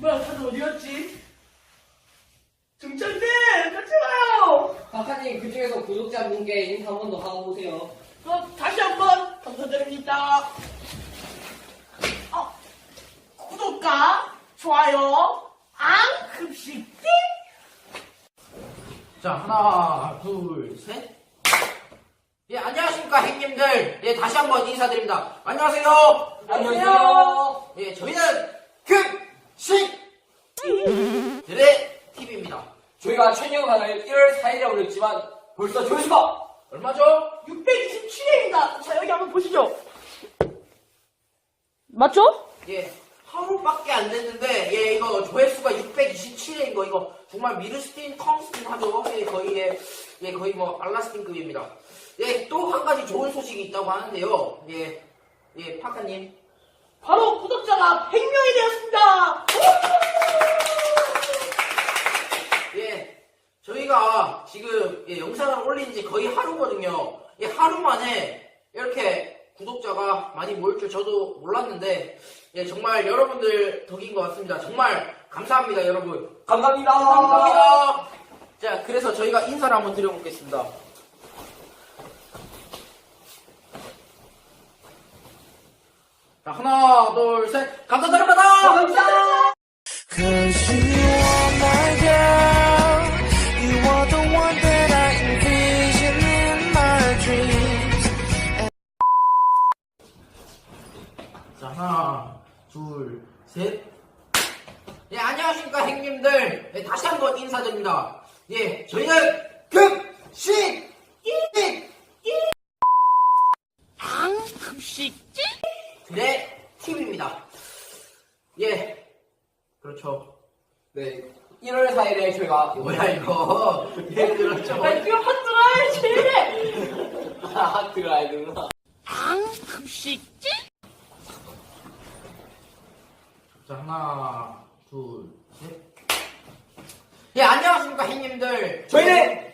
뭐야, 다들 어디 갔지? 중장님, 같이 가요! 박사님 그 중에서 구독자분께 인사 한 번 더 하고 보세요. 그럼 다시 한번 감사드립니다. 어, 구독과 좋아요, 앙, 급식, 띵! 자, 하나, 둘, 셋. 예, 안녕하십니까, 행님들. 예, 다시 한번 인사드립니다. 안녕하세요. 안녕하세요. 예, 저희는 급식들의 TV입니다. 저희가 촬영을 1월 4일에 올렸지만 벌써 조회수가 얼마죠? 627회입니다. 자, 여기 한번 보시죠. 맞죠? 예, 하루밖에 안 됐는데, 예, 이거 조회수가 627회인 거, 이거 정말 미르스틴, 컹스틴 하죠? 예, 거의, 예, 예, 거의 뭐, 알라스틴급입니다. 예, 또 한 가지 좋은 소식이 있다고 하는데요. 예, 예, 파카님. 바로 구독자가 100명이 되었습니다. 예, 저희가 예, 영상을 올린 지 거의 하루거든요. 예, 하루 만에 이렇게 구독자가 많이 모일 줄 저도 몰랐는데, 예, 정말 여러분들 덕인 것 같습니다. 정말 감사합니다, 여러분. 감사합니다. 감사합니다. 자, 그래서 저희가 인사를 한번 드려보겠습니다. 자, 하나, 둘, 셋. 감사합니다. 둘, 셋. 예, 안녕하십니까, 행님들. 예, 다시 한번 인사드립니다. 예, 저희는 급식! 일! 급식지? 의 팀입니다. 예, 그렇죠. 네. 1월 4일에 저희가 뭐야, 이거. 예, 그렇죠. 아, 그럼 핫도그야지 아, 들어야 되구나. 급식지? 자, 하나, 둘, 셋. 예, 안녕하십니까, 행님들. 저희는